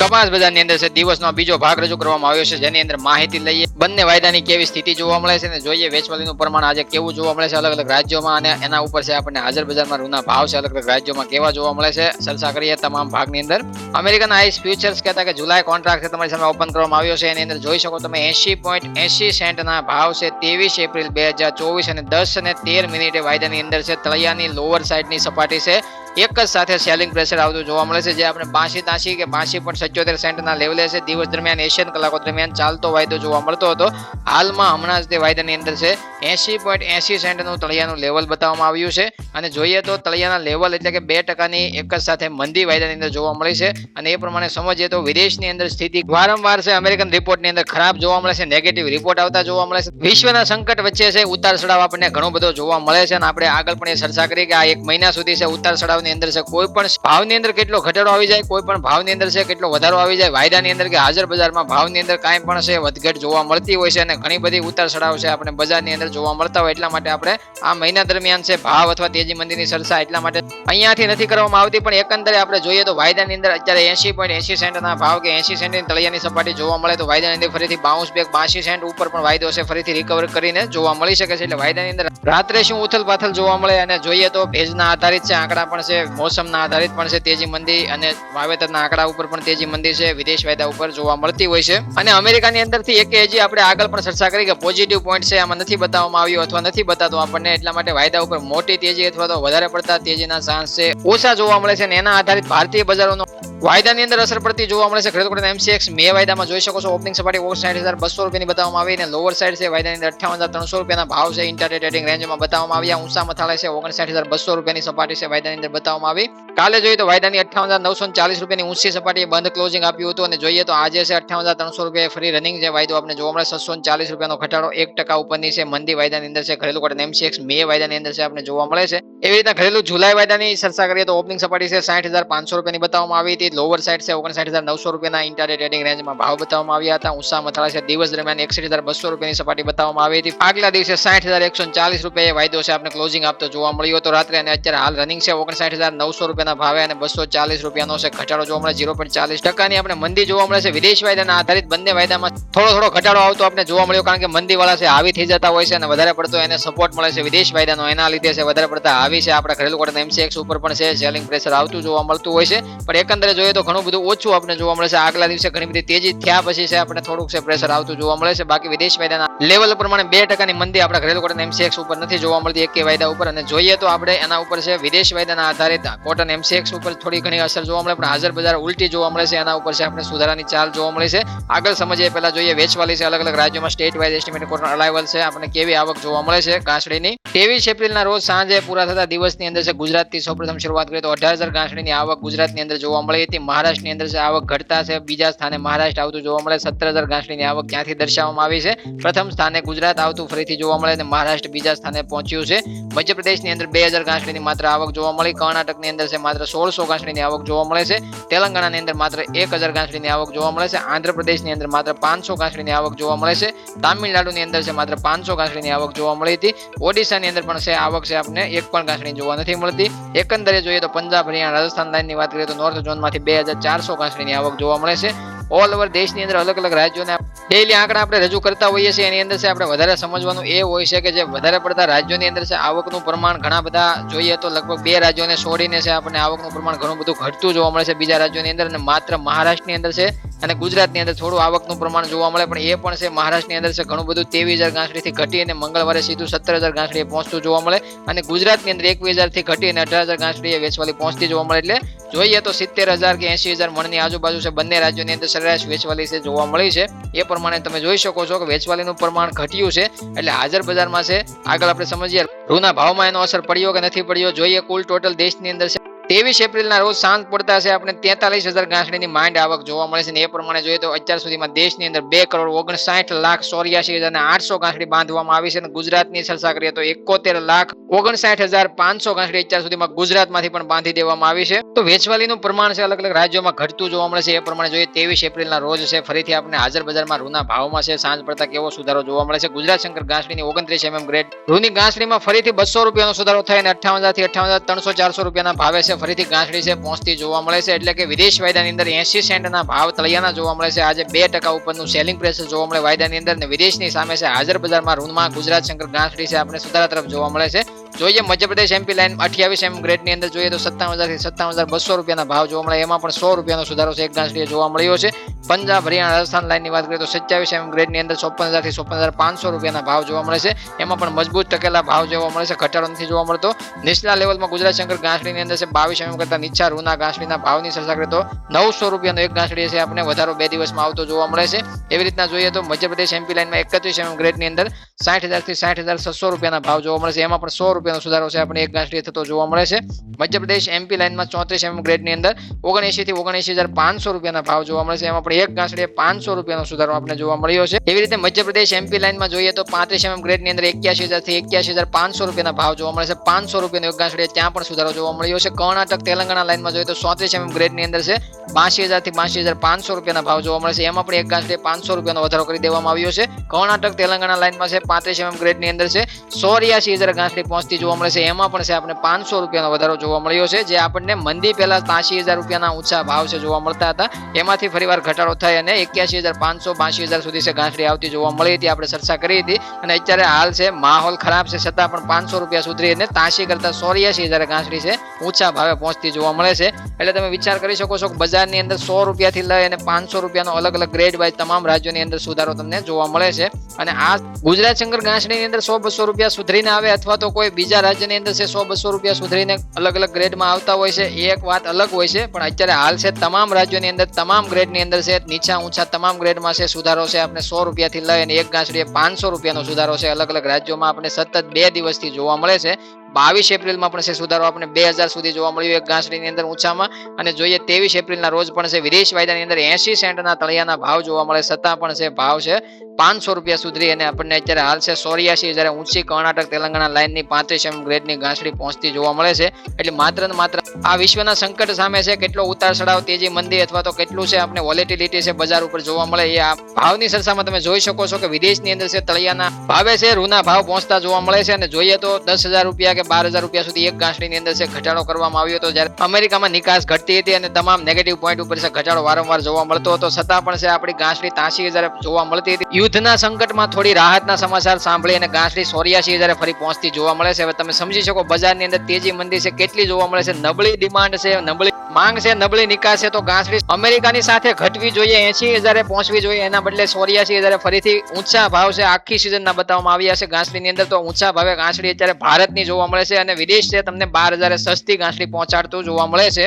કપાસ બજારની અંદર છે, દિવસનો બીજો ભાગ રજૂ કરવામાં આવ્યો છે, જેની અંદર માહિતી લઈએ. બંને વાયદાની કેવી સ્થિતિ જોવા મળે છે અને જોઈએ વેચવાલીનું પ્રમાણ આજે કેવું જોવા મળે છે અલગ અલગ રાજ્યોમાં અને એના ઉપર છે આપણને હાજર બજારમાં રૂના ભાવ છે અલગ અલગ રાજ્યોમાં કેવા જોવા મળે છે. ચર્ચા કરીએ તમામ ભાગની અંદર. અમેરિકન આઈસ ફ્યુચર્સ કહેતા કે જુલાઈ કોન્ટ્રાક્ટ છે તમારી સામે ઓપન કરવામાં આવ્યો છે, એની અંદર જોઈ શકો તમે એસી પોઈન્ટ એસી સેન્ટના ભાવ છે, ત્રેવીસ એપ્રિલ બે હજાર ચોવીસ અને દસ અને તેર મિનિટે વાયદાની અંદર છે, તળિયાની લોઅર સાઈડની સપાટી છે. એક જ સાથે સેલિંગ પ્રેશર આવતું જોવા મળે છે. જે આપણે બાસી તાસી કે બાસી પોઈન્ટ સત્યોતેર સેન્ટના લેવલે છે. દિવસ દરમિયાન એશિયન કલાકો દરમિયાન ચાલતો વાયદો જોવા મળતો હતો. હાલમાં હમણાં જ તે વાયદાની અંદર છે. એસી પોઈન્ટ એસી સેન્ટનું તળિયાનું લેવલ બતાવવામાં આવ્યું છે. અને જોઈએ તો તળિયાના લેવલ એટલે કે બે ટકાની એક જ સાથે મંદી વાયદાની અંદર જોવા મળી છે. અને એ પ્રમાણે સમજીએ તો વિદેશની અંદર સ્થિતિ વારંવાર છે. અમેરિકન રિપોર્ટની અંદર ખરાબ જોવા મળે છે. નેગેટિવ રિપોર્ટ આવતા જોવા મળે છે. વિશ્વના સંકટ વચ્ચે છે. ઉતાર ચઢાવ આપણને ઘણો બધો જોવા મળે છે. અને આપણે આગળ પણ એ ચર્ચા કરી કે આ એક મહિના સુધી છે. ઉતાર ચઢાવની અંદર છે. કોઈ પણ ભાવની અંદર કેટલો ઘટાડો આવી જાય, કોઈ પણ ભાવની અંદર છે કેટલો વધારો આવી જાય, વાયદાની અંદર કે હાજર બજારમાં ભાવની અંદર કાંઈ પણ છે, વધઘટ જોવા મળતી હોય છે અને ઘણી બધી ઉતાર ચઢાવ છે આપણે બજારની અંદર જોવા મળતા હોય એટલા માટે આપણે આ મહિના દરમિયાન છે ભાવ અથવા તેજી મંદીની સરસા એટલા માટે અહીંયાથી નથી કરવામાં આવતી, પણ એકંદરે આપણે જોઈએ તો વાયદાની અંદર અત્યારે એસી પોઈન્ટ એસી સેન્ટના ભાવ કે એસી સેન્ટની તળિયાની સપાટી જોવા મળે તો વાયદાની અંદર ફરીથી બાઉન્સ બેક બાસી સેન્ટ ઉપર પણ વાયદો છે ફરીથી રિકવર કરીને જોવા મળી શકે છે. એટલે વાયદાની અંદર રાત્રે શું ઉથલ પાથલ જોવા મળે અને જોઈએ તો ભેજના આધારિત છે, આંકડા પણ છે મોસમના આધારિત પણ છે તેજી મંદી અને વાવેતરના આંકડા ઉપર પણ તેજી મંદી છે, વિદેશ વાયદા ઉપર જોવા મળતી હોય છે. અને અમેરિકાની અંદરથી એક હજી આપણે આગળ પણ ચર્ચા કરી કે પોઝિટિવ પોઈન્ટ છે, આમાં નથી બતાવવામાં આવ્યો અથવા નથી બતાતો આપણને, એટલા માટે વાયદા ઉપર મોટી તેજી અથવા તો વધારે પડતા તેજીના ચાન્સ છે, ઓછા જોવા મળે છે અને એના આધારિત ભારતીય બજારોનો વાયદાની અંદર અસર પડતી જોવા મળે છે. ખેડૂત એમસીએક્સ મે વાયદામાં જોઈ શકો છો. ઓપનિંગ સપાટી ઓગણસાઠ હજાર બસો રૂપિયાની બતાવવામાં આવી અને લોઅર સાઈડ છે. વાયદાની અંદર અઠાવન હજાર ત્રણસો રૂપિયાના ભાવ છે. ઇન્ટરડે ટ્રેડિંગ રેન્જમાં બતાવવામાં આવ્યા. ઊંચા મથાળે છે. ઓગણસાઠ હજાર બસો રૂપિયાની સપાટી છે. વાયદાની અંદર બતાવવામાં આવી. કાલે જોઈએ તો વાયદાની અઠાવન હજાર નવસો ચાલીસ રૂપિયાની ઊંચી સપાટીએ બંધ ક્લોઝિંગ આપ્યું હતું અને જોઈએ તો આજે છે અઠાવન હજાર ત્રણસો રૂપિયા ફ્રી રનિંગ છે વાયદો આપણે જોવા મળે છસો ચાલીસ રૂપિયાનો ઘટાડો એક ટકા ઉપરની છે. મંદી વાયદાની અંદર છે. ઘરેલું કોટન એમસીએક્સ મે વાયદાની અંદર છે આપણે જોવા મળે છે. એવી રીતના ઘરેલું જુલાઈ વાયદાની ચર્ચા કરીએ તો ઓપનિંગ સપાટી છે સાઠ હજાર પાંચસો રૂપિયાની બતાવવામાં આવી હતી. લોવર સાઈડ છે ઓગણસાઠ હજાર નવસો રૂપિયાના ઇન્ટરડે ટ્રેડિંગ રેન્જમાં ભાવ બતાવવામાં આવ્યા હતા. ઊંચા મથાળા છે દિવસ દરમિયાન એકસઠ હજાર બસો રૂપિયાની સપાટી બતાવવામાં આવી હતી. આગલા દિવસે સાઠ હજાર એકસો ચાલીસ રૂપિયા વાયદો છે. આપણે ક્લોઝિંગ આપતો જોવા મળ્યો હતો રાત્રે અને અત્યારે હાલ રનિંગ છે ઓગણસાઠ હજાર નવસો રૂપિયાના ભાવે અને બસો ચાલીસ રૂપિયાનો છે ઘટાડો જોવા મળે ઝીરો પોઈન્ટ ચાલીસ ટકાની આપણે મંદી જોવા મળે છે. વિદેશ વાયદાના આધારિત બંને વાયદામાં થોડો થોડો ઘટાડો આવતો આપણે જોવા મળ્યો કારણ કે મંદી વાળા છે, આવી થઈ જતા હોય છે અને વધારે પડતો એને સપોર્ટ મળે છે. વિદેશ વાયદાનો એના લીધે છે, વધારે પડતા હાવી છે. આપણા ઘરેલું કોટન એમસીએક્સ ઉપર પણ છે. સેલિંગ પ્રેશર આવતું જોવા મળતું હોય છે. પણ એકંદરે જોઈએ તો ઘણું બધું ઓછું આપણે જોવા મળે છે. આગલા દિવસે ઘણી બધી તેજી થયા પછી છે. આપણે થોડુંક છે પ્રેશર આવતું જોવા મળે છે. બાકી વિદેશ વાયદાના લેવલ પ્રમાણે બે ટકાની મંદી આપણા ઘરેલું કોટન એમસીએક્સ ઉપર નથી જોવા મળતી, એક વાયદા ઉપર. અને જોઈએ તો આપણે એના ઉપર છે વિદેશ વાયદાના આધારિત કોટન એમસીએક્સ ઉપર થોડી ઘણી અસર જોવા મળે, પણ હાજર બજાર ઉલટી જોવા મળે છે. એના ઉપર છે આપણે સુધારાની ચાલ જોવા મળે છે. આગળ સમજીએ, પહેલા જોઈએ વેચવાલી છે અલગ અલગ રાજ્યોમાં state wise estimate cotton arrival છે. આપણને કેવી આવક જોવા મળે છે ગાંસડીની? ત્રેવીસ એપ્રિલના રોજ સાંજે પૂરા થતા દિવસની અંદર છે ગુજરાતથી સૌપ્રથમ શરૂઆત કરીએ તો અઢાર હજાર ગાંસડીની આવક ગુજરાતની અંદર જોવા મળી હતી. મહારાષ્ટ્રની અંદર છે, આવક ઘટતા છે. બીજા સ્થાને મહારાષ્ટ્ર આવતું જોવા મળે. સત્તર હજાર ગાંસડીની આવક ક્યાંથી દર્શાવવામાં આવી છે. પ્રથમ સ્થાને ગુજરાત આવતું ફરીથી જોવા મળે અને મહારાષ્ટ્ર બીજા સ્થાને પહોંચ્યું છે. મધ્યપ્રદેશની અંદર બે હજાર ગાંસડીની માત્ર આવક જોવા મળી. કર્ણાટકની અંદર છે માત્ર સોળસો ગાંસડીની આવક જોવા મળે છે. તેલંગાણાની અંદર માત્ર એક હજાર ગાંસડીની આવક જોવા મળે છે. આંધ્રપ્રદેશની અંદર માત્ર પાંચસો ગાંસડીની આવક જોવા મળે છે. તામિલનાડુની અંદર છે માત્ર પાંચસો ગાંસડીની આવક જોવા મળી હતી. ઓડિશાની અંદર પણ છે આવક છે આપણે એક પણ ગાંસડી જોવા નથી મળતી. એકંદરે જોઈએ તો પંજાબ, હરિયાણા, રાજસ્થાન લાઇનની વાત કરીએ તો નોર્થ ઝોનમાંથી બે હજાર ચારસો ગાંસડીની આવક જોવા મળે છે. ઓલ ઓવર દેશની અંદર અલગ અલગ રાજ્યોના ડેઈલી આંકડા આપણે રજૂ કરતા હોઈએ છીએ. એની અંદર આપણે વધારે સમજવાનું એ હોય છે કે જે વધારે પડતા રાજ્યોની અંદર છે, આવકનું પ્રમાણ ઘણા બધા જોઈએ તો લગભગ બે રાજ્યોને છોડીને છે, આપણને આવકનું પ્રમાણ ઘણું બધું ઘટતું જોવા મળે છે. બીજા રાજ્યોની અંદર અને માત્ર મહારાષ્ટ્રની અંદર છે અને ગુજરાતની અંદર થોડું આવકનું પ્રમાણ જોવા મળે, પણ એ પણ છે મહારાષ્ટ્રની અંદર છે ઘણું બધું. ત્રેવીસ હજાર ગાંસડીથી ઘટી અને મંગળવારે સીધું સત્તર હજાર ગાંસડીએ પહોંચતું જોવા મળે. અને ગુજરાતની અંદર એકવીસ હજારથી ઘટી અને અઢાર હજાર ગાંસડીએ વેચવાલી પહોંચતી જોવા મળે. એટલે જોઈએ તો સિત્તેર હજાર કે એસી હજાર મણની આજુબાજુ છે બંને રાજ્યોની અંદર સરેરાશ વેચવાલી છે જોવા મળી છે. એ પ્રમાણે તમે જોઈ શકો છો કે વેચવાલીનું પ્રમાણ ઘટ્યું છે. એટલે હાજર બજારમાં છે. આગળ આપણે સમજીએ. રૂના ભાવમાં એનો અસર પડ્યો કે નથી પડ્યો? જોઈએ કુલ ટોટલ દેશની અંદર છે ત્રેવીસ એપ્રિલના રોજ સાંજ પડતા છે આપણે તેતાલીસ હજાર ગાંસડીની માંડ આવક જોવા મળે છે અને એ પ્રમાણે જોઈએ તો અત્યાર સુધીમાં દેશની અંદર બે કરોડ ઓગણસાઠ લાખ ચોર્યાસી હજાર આઠસો ગાંસડી બાંધવામાં આવી છે અને ગુજરાતની ચર્ચા કરીએ તો એકોતેર લાખ ઓગણસાઠ હજાર પાંચસો ગાંસડી અત્યાર સુધીમાં ગુજરાતમાંથી પણ બાંધી દેવામાં આવી છે. તો વેચવાલીનું પ્રમાણ છે અલગ અલગ રાજ્યોમાં ઘટતું જોવા મળે છે. એ પ્રમાણે જોઈએ ત્રેવીસ એપ્રિલના રોજ છે ફરીથી આપણે હાજર બજારમાં રૂના ભાવમાં છે. સાંજ પડતા કેવો સુધારો જોવા મળે છે? ગુજરાત શંકર ગાંસડીની ઓગણત્રીસ એમએમ ગ્રેડ. રૂની ગાંસડીમાં ફરીથી બસો રૂપિયાનો સુધારો થાય અને અઠ્ઠાવન હજારથી અઠાવન હજાર ત્રણસો ચારસો રૂપિયાના ભાવે છે. ફરીથી ગાંઠડી છે પહોંચતી જોવા મળે છે, એટલે કે વિદેશ વાયદાની અંદર એસી સેન્ટના ભાવ તળિયાના જોવા મળે છે. આજે બે ટકા ઉપરનું સેલિંગ પ્રેશર જોવા મળે વાયદાની અંદર અને વિદેશની સામે છે, હાજર બજારમાં ઋણમાં ગુજરાત શંકર ગાંઠડી છે, આપણે સુધારા તરફ જોવા મળે છે. જોઈએ મધ્યપ્રદેશ એમપી લાઈન અઠ્યાવીસ એમ ગ્રેડની અંદર જોઈએ તો સત્તાવન હજારથી સત્તાવન હજાર બસો રૂપિયાના ભાવ જોવા મળે, એમાં પણ સો રૂપિયાનો સુધારો છે, એક ગાંઠડીએ જોવા મળ્યો છે. પંજાબ, હરિયાણા, રાજસ્થાન લાઇનની વાત કરીએ તો સત્યાવીસ એમ ગ્રેડની અંદર ચોપન હજારથી ચોપન હજાર પાંચસો રૂપિયાના ભાવ જોવા મળે છે. એમાં પણ મજબૂત ટકેલા ભાવ જોવા મળે છે ઘટાડો નથી જોવા મળતો. નીચલા લેવલમાં ગુજરાત શંકર ગાંસડીની અંદર છે, બાવીસ એમ કરતા નીચા રૂના ગાંસડીના ભાવની ચર્ચા કરીએ તો નવસો રૂપિયાનો એક ગાંસડી છે, આપણે વધારો બે દિવસમાં આવતો જોવા મળે છે. એવી રીતના જોઈએ તો મધ્યપ્રદેશ એમપી લાઇનમાં એકત્રીસ એમ ગ્રેડની અંદર સાઠ હજારથી સાઠ હજાર છસો રૂપિયાના ભાવ જોવા મળે છે. એમાં પણ સો રૂપિયાનો સુધારો છે, આપણે એક ગાંસડી થતો જોવા મળે છે. મધ્યપ્રદેશ એમપી લાઇનમાં ચોત્રીસ એમ ગ્રેડની અંદર ઓગણએંશી થી ઓગણએંશી હજાર પાંચસો રૂપિયાના ભાવ જોવા મળે છે. એમાં પણ એક ગાંસડીએ પાંચસો રૂપિયાનો સુધારો આપણે જોવા મળ્યો છે. એવી રીતે મધ્યપ્રદેશ એમપી લાઇનમાં જોઈએ તો પાંત્રીસ એમ ગ્રેડની અંદર એક્યાસી હજારથી એક્યાસી હજાર પાંચસો રૂપિયાના ભાવ જોવા મળે છે. પાંચસો રૂપિયાનો એક ગાંસડીએ ત્યાં પણ સુધારો જોવા મળ્યો છે. કર્ણાટક, તેલંગાણા લાઇનમાં જોઈએ તો ચોત્રીસ એમ ગ્રેડની અંદર છે. બાસી હજારથી બાસી હજાર પાંચસો રૂપિયાના ભાવ જોવા મળે છે. એમાં પણ એક ગાંસડીએ પાંચસો રૂપિયાનો વધારો કરી દેવામાં આવ્યો છે. કર્ણાટક, તેલંગાણા લાઇનમાં છે. પાંત્રીસ એમ ગ્રેડની અંદર છે. સોરિયાસી હજાર ગાંસડી પહોંચતી જોવા મળે છે. એમાં પણ છે આપણે પાંચસો રૂપિયાનો વધારો જોવા મળ્યો છે. જે આપણને મંદી પહેલા ત્યાસી હજાર રૂપિયાના ઊંચા ભાવ છે જોવા મળતા હતા. એમાંથી ફરીવાર ઘટાડો થાય અને એક્યાસી હજાર પાંચસો બાસી હજાર સુધી છે ગાંસડી આવતી જોવા મળી હતી. આપણે ચર્ચા કરી હતી અને અત્યારે હાલ છે, માહોલ ખરાબ છે છતાં પણ પાંચસો રૂપિયા સુધરી અને તાસી કરતા ચોર્યાસી હજાર ગાંસડી છે. ઊંચા ભાવે પહોંચતી જોવા મળે છે. એટલે તમે વિચાર કરી શકો છો કે બજારની અંદર સો રૂપિયાથી લઈ અને પાંચસો રૂપિયાનો અલગ અલગ ગ્રેડ વાઇઝ તમામ રાજ્યોની અંદર સુધારો તમને જોવા મળે છે. અને આ ગુજરાત શંકર ગાંસડીની અંદર સો બસો રૂપિયા સુધરીને આવે અથવા તો કોઈ બીજા રાજ્યની અંદર છે સો બસો રૂપિયા સુધરીને અલગ અલગ ગ્રેડમાં આવતા હોય છે. એ એક વાત અલગ હોય છે, પણ અત્યારે હાલ છે તમામ રાજ્યોની અંદર તમામ ગ્રેડની અંદર છે, નીચા ઊંચા તમામ ગ્રેડમાં છે સુધારો છે. આપણે સો રૂપિયાથી લઈ અને એક ગાંસડીએ પાંચસો રૂપિયાનો સુધારો છે. અલગ અલગ રાજ્યોમાં આપણે સતત બે દિવસથી જોવા મળે છે. બાવીસ એપ્રિલમાં પણ છે સુધારો. આપણે બે હજાર સુધી જોવા મળ્યો. એક ઘાસડીની અંદર ઊંચામાં. અને જોઈએ ત્રેવીસ એપ્રિલના રોજ પણ છે વિદેશ વાયદાની અંદર એસી સેન્ટના તળિયાના ભાવ જોવા મળે. છતાં પણ છે ભાવ છે પાંચસો રૂપિયા સુધરી. અને આપણને અત્યારે હાલ છે સોરિયાસી જ્યારે ઊંચી કર્ણાટક તેલંગાણા લાઇનની પાંત્રીસ એમ ગ્રેડની ઘાસડી પહોંચતી જોવા મળે છે. એટલે માત્ર ને માત્ર આ વિશ્વના સંકટ સામે છે કેટલો ઉતાર ચડાવ તેજી મંદી અથવા તો કેટલું છે આપણે વોલેટિલિટી છે બજાર ઉપર જોવા મળે. એ આ ભાવની સરસામાં તમે જોઈ શકો છો કે વિદેશની અંદર છે તળિયાના ભાવે છે, રૂના ભાવ પહોંચતા જોવા મળે છે. અને જોઈએ તો દસ હજાર રૂપિયા કે બાર હજાર રૂપિયા સુધી એક ગાંસડીની અંદર છે, ઘટાડો કરવામાં આવ્યો હતો. જ્યારે અમેરિકામાં નિકાસ ઘટતી હતી અને તમામ નેગેટિવ પોઈન્ટ ઉપર છે, ઘટાડો વારંવાર જોવા મળતો હતો. છતાં પણ છે, આપણી ગાંસડી તાસી હજાર જોવા મળતી હતી. યુદ્ધના સંકટમાં થોડી રાહતના સમાચાર સાંભળી અને ગાંસડી સોરિયાસી હજાર ફરી પહોંચતી જોવા મળે છે. હવે તમે સમજી શકો, બજારની અંદર તેજી મંદી છે, કેટલી જોવા મળે છે, નબળી ડિમાન્ડ છે, નબળી માંગ છે, નબળી નિકાસ છે, તો ગાંસડી અમેરિકાની સાથે ઘટવી જોઈએ એસી હજારે પહોંચવી જોઈએ, એના બદલે ચોર્યાસી હજારે ફરીથી ઊંચા ભાવ છે, આખી સિઝનના બતાવવામાં આવ્યા છે ગાંસડીની અંદર તો ઊંચા ભાવે ગાંસડી અત્યારે ભારતની જોવા મળે છે, અને વિદેશ છે, તમને બાર હજારે સસ્તી ગાંસડી પહોંચાડતું જોવા મળે છે.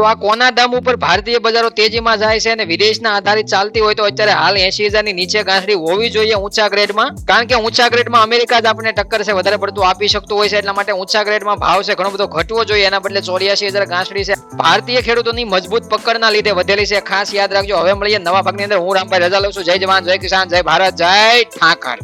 તો આ કોના દમ ઉપર ભારતીય બજારો તેજીમાં જાય છે અને વિદેશના આધારિત ચાલતી હોય તો અત્યારે હાલ એસી હજારની નીચે ગાંસડી હોવી જોઈએ ઊંચા ગ્રેડમાં. કારણ કે ઊંચા ગ્રેડમાં અમેરિકા જ આપણને ટક્કર છે, વધારે પડતું આપી શકતું હોય છે, એટલા માટે ઊંચા ગ્રેડમાં ભાવ છે, ઘણો બધો ઘટવો જોઈએ. એના બદલે ચોર્યાસી હજાર ગાંસડી છે. ભારતીય ખેડૂતોની મજબૂત પકડના લીધે વધેલી છે. ખાસ યાદ રાખજો. હવે મળીએ નવા ભાગની અંદર. હું રામભાઈ રજા લઉં છું. જય જવાન, જય કિસાન, જય ભારત, જય ઠાકર.